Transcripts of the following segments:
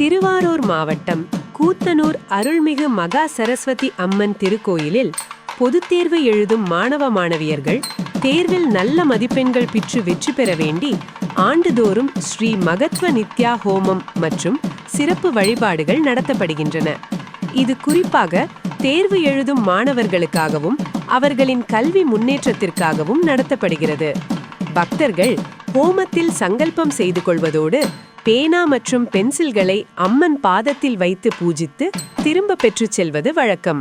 திருவாரூர் மாவட்டம் கூத்தனூர் அருள்மிகு மகா சரஸ்வதி அம்மன் திருக்கோயிலில் பொதுத் தேர்வு எழுதும் மாணவ மாணவியர்கள் தேர்வில் நல்ல மதிப்பெண்கள் பெற்று வெற்றி பெற வேண்டி ஆண்டுதோறும் ஸ்ரீ மகத்வ நித்யா ஹோமம் மற்றும் சிறப்பு வழிபாடுகள் நடத்தப்படுகின்றன. இது குறிப்பாக தேர்வு எழுதும் மாணவர்களுக்காகவும் அவர்களின் கல்வி முன்னேற்றத்திற்காகவும் நடத்தப்படுகிறது. பக்தர்கள் ஹோமத்தில் சங்கல்பம் செய்து கொள்வதோடு பேனா மற்றும் பென்சில்களை அம்மன் பாதத்தில் வைத்து பூஜித்து திரும்ப பெற்றுச் செல்வது வழக்கம்.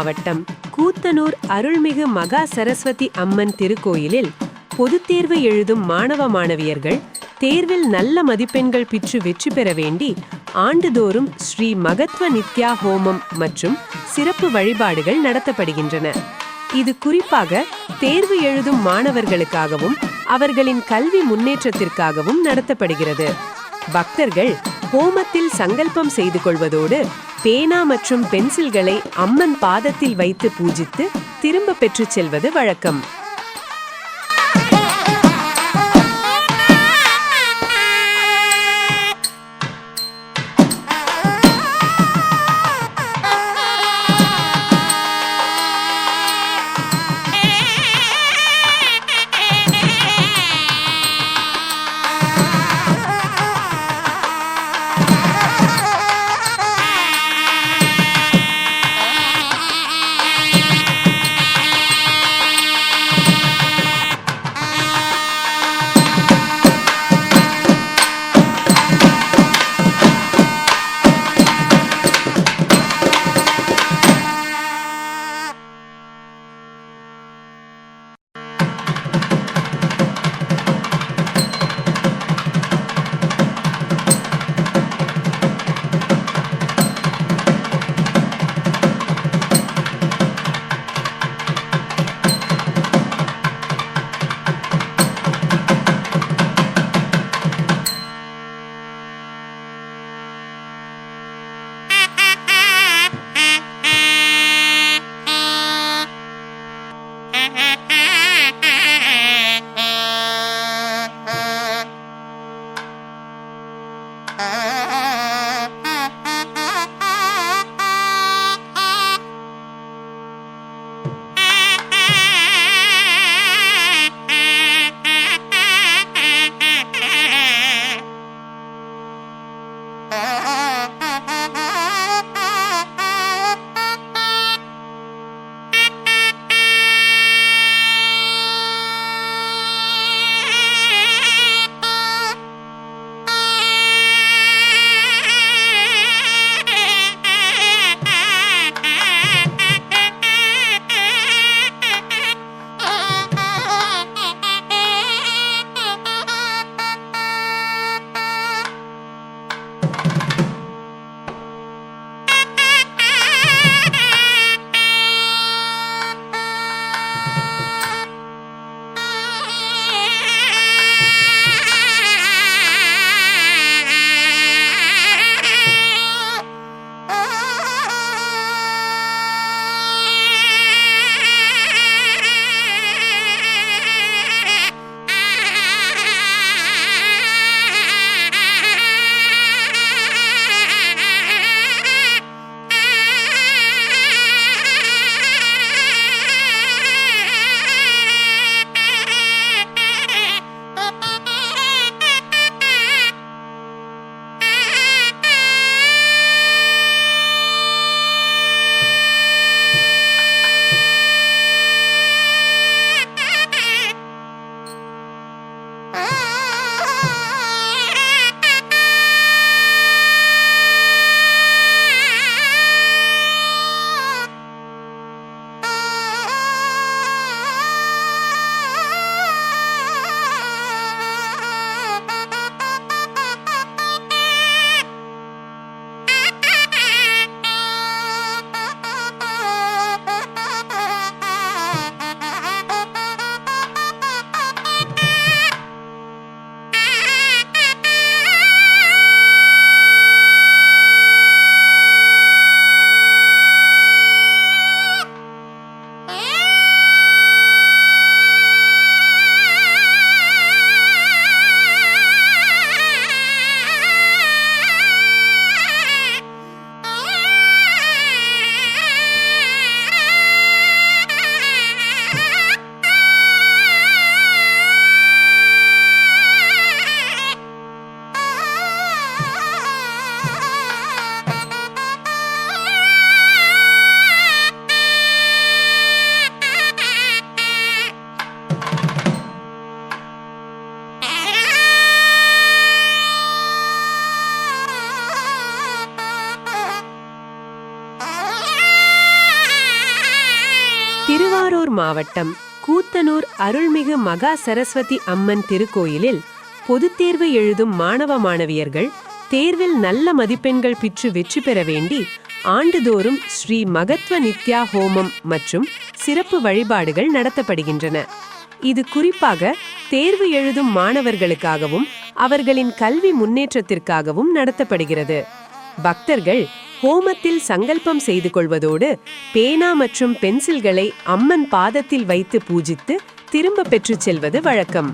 மாவட்டம் கூத்தனூர் அருள்மிகு மகா சரஸ்வதி அம்மன் திருக்கோயிலில் பொதுத் தேர்வு எழுதும் மாணவ மாணவியர்கள் தேர்வில் நல்ல மதிப்பெண்கள் பெற்று வெற்றி பெற வேண்டி ஆண்டுதோறும் ஸ்ரீ மகத்வ நித்யா ஹோமம் மற்றும் சிறப்பு வழிபாடுகள் நடத்தப்படுகின்றன. இது குறிப்பாக தேர்வு எழுதும் மாணவர்களுக்காகவும் அவர்களின் கல்வி முன்னேற்றத்திற்காகவும் நடத்தப்படுகிறது. பக்தர்கள் ஹோமத்தில் சங்கல்பம் செய்து கொள்வதோடு பேனா மற்றும் பென்சில்களை அம்மன் பாதத்தில் வைத்து பூஜித்து திரும்ப பெற்றுச் செல்வது வழக்கம். மாவட்டம் கூத்தனூர் அருள்மிகு மகா சரஸ்வதி அம்மன் திருக்கோயிலில் பொதுத் தேர்வு எழுதும் மாணவ மாணவியர்கள் தேர்வில் நல்ல மதிப்பெண்கள் பெற்று வெற்றி பெற வேண்டி ஆண்டுதோறும் ஸ்ரீ மகத்வ நித்யா ஹோமம் மற்றும் சிறப்பு வழிபாடுகள் நடத்தப்படுகின்றன. இது குறிப்பாக தேர்வு எழுதும் மாணவர்களுக்காகவும் அவர்களின் கல்வி முன்னேற்றத்திற்காகவும் நடத்தப்படுகிறது. பக்தர்கள் ஹோமத்தில் சங்கல்பம் செய்து கொள்வதோடு பேனா மற்றும் பென்சில்களை அம்மன் பாதத்தில் வைத்து பூஜித்து திரும்ப பெற்றுச் செல்வது வழக்கம்.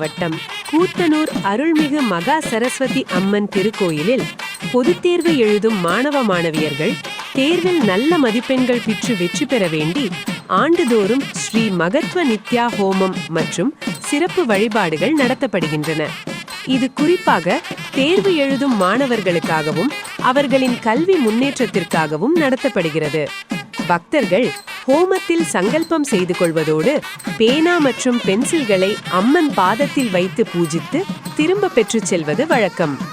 மாவட்டம் கூத்தனூர் அருள்மிகு மகா சரஸ்வதி அம்மன் திருக்கோயிலில் பொதுத் தேர்வு எழுதும் மாணவ மாணவியர்கள் தேர்வில் நல்ல மதிப்பெண்கள் பெற்று வெற்றி பெற வேண்டி ஆண்டுதோறும் ஸ்ரீ மகத்வ நித்யா ஹோமம் மற்றும் சிறப்பு வழிபாடுகள் நடத்தப்படுகின்றன. இது குறிப்பாக தேர்வு எழுதும் மாணவர்களுக்காகவும் அவர்களின் கல்வி முன்னேற்றத்திற்காகவும் நடத்தப்படுகிறது. பக்தர்கள் ஹோமத்தில் சங்கல்பம் செய்து கொள்வதோடு பேனா மற்றும் பென்சில்களை அம்மன் பாதத்தில் வைத்து பூஜித்து திரும்ப பெற்றுச் செல்வது வழக்கம்.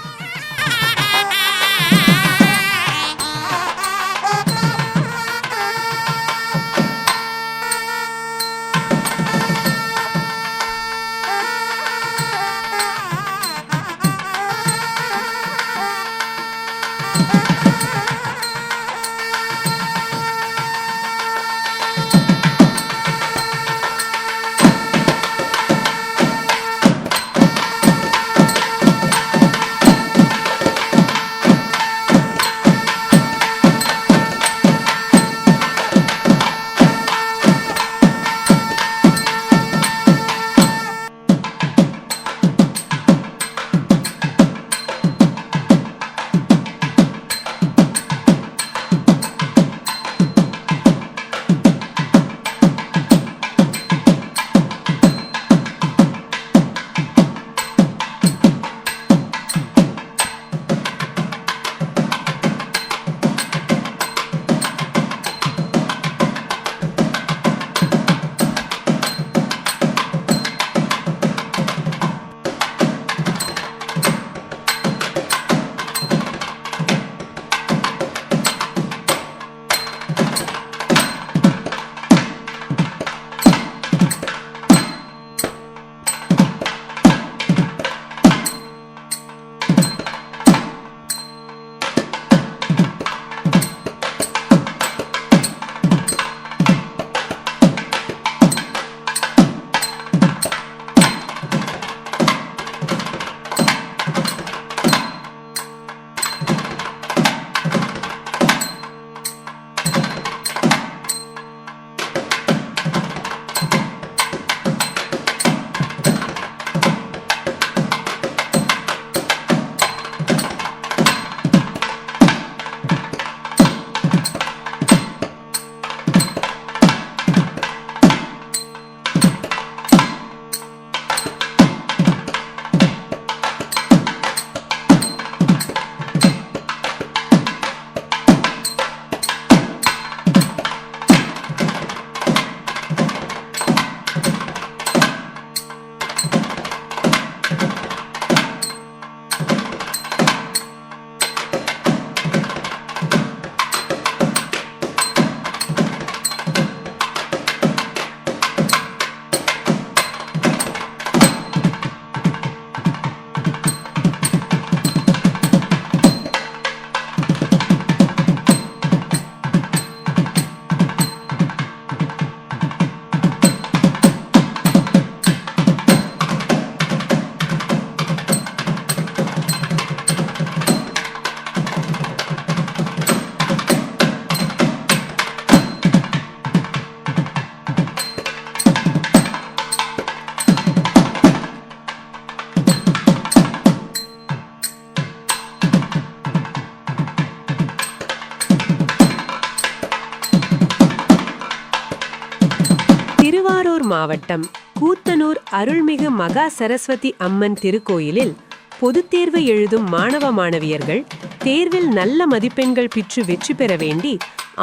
மாவட்டம் கூத்தனூர் அருள்மிகு மகா சரஸ்வதி அம்மன் திருக்கோயிலில் பொதுத் தேர்வு எழுதும் மாணவ மாணவியர்கள் தேர்வில் நல்ல மதிப்பெண்கள் பெற்று வெற்றி பெற வேண்டி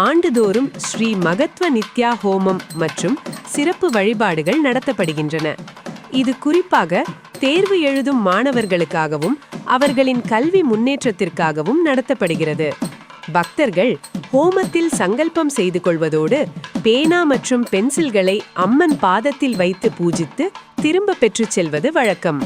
ஆண்டுதோறும் ஸ்ரீ மகத்வ நித்யா ஹோமம் மற்றும் சிறப்பு வழிபாடுகள் நடத்தப்படுகின்றன. இது குறிப்பாக தேர்வு எழுதும் மாணவர்களுக்காகவும் அவர்களின் கல்வி முன்னேற்றத்திற்காகவும் நடத்தப்படுகிறது. பக்தர்கள் ஹோமத்தில் சங்கல்பம் செய்து கொள்வதோடு பேனா மற்றும் பென்சில்களை அம்மன் பாதத்தில் வைத்து பூஜித்து திரும்ப பெற்றுச் செல்வது வழக்கம்.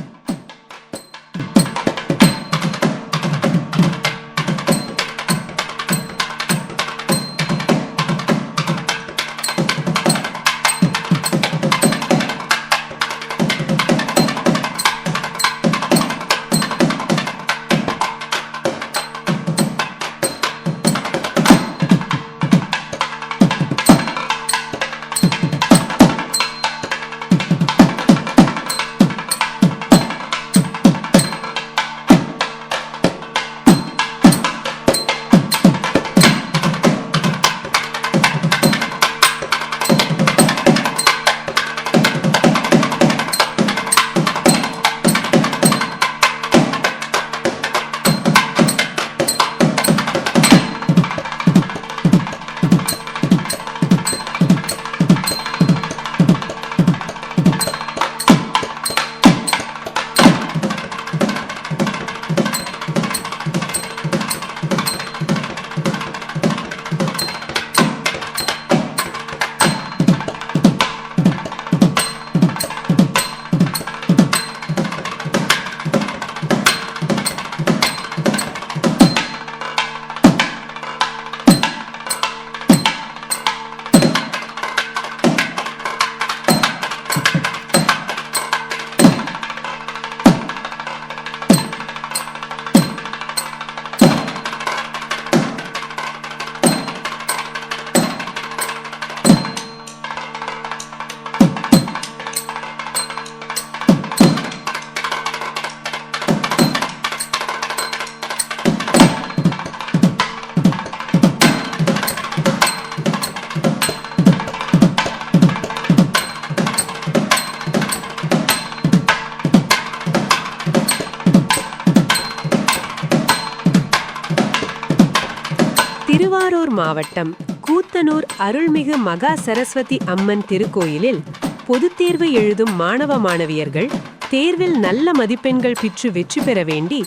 மாவட்டம் கூத்தனூர் அருள்மிகு மகா சரஸ்வதி அம்மன் திருக்கோயிலில் பொதுத் தேர்வு எழுதும் மாணவ மாணவியர்கள் தேர்வில் நல்ல மதிப்பெண்கள் பெற்று வெற்றி பெற வேண்டி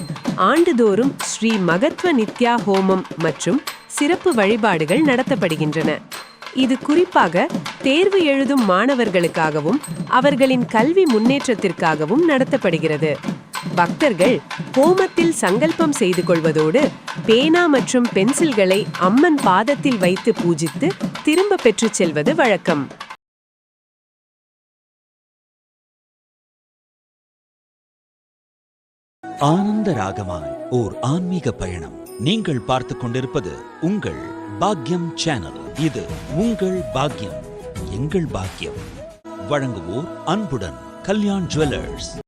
ஆண்டுதோறும் ஸ்ரீ மகத்வ நித்யா ஹோமம் மற்றும் சிறப்பு வழிபாடுகள் நடத்தப்படுகின்றன. இது குறிப்பாக தேர்வு எழுதும் மாணவர்களுக்காகவும் அவர்களின் கல்வி முன்னேற்றத்திற்காகவும் நடத்தப்படுகிறது. பக்தர்கள் ஹோமத்தில் சங்கல்பம் செய்து கொள்வதோடு பேனா மற்றும் பென்சில்களை அம்மன் பாதத்தில் வைத்து பூஜித்து திரும்ப பெற்றுச் செல்வது வழக்கம். ஆனந்த ராகமாய் ஓர் ஆன்மீக பயணம். நீங்கள் பார்த்து கொண்டிருப்பது உங்கள் பாக்யம் சேனல். இது உங்கள் பாக்யம் எங்கள் பாக்கியம் வழங்குவோர் அன்புடன் கல்யாண் ஜுவல்லர்ஸ்.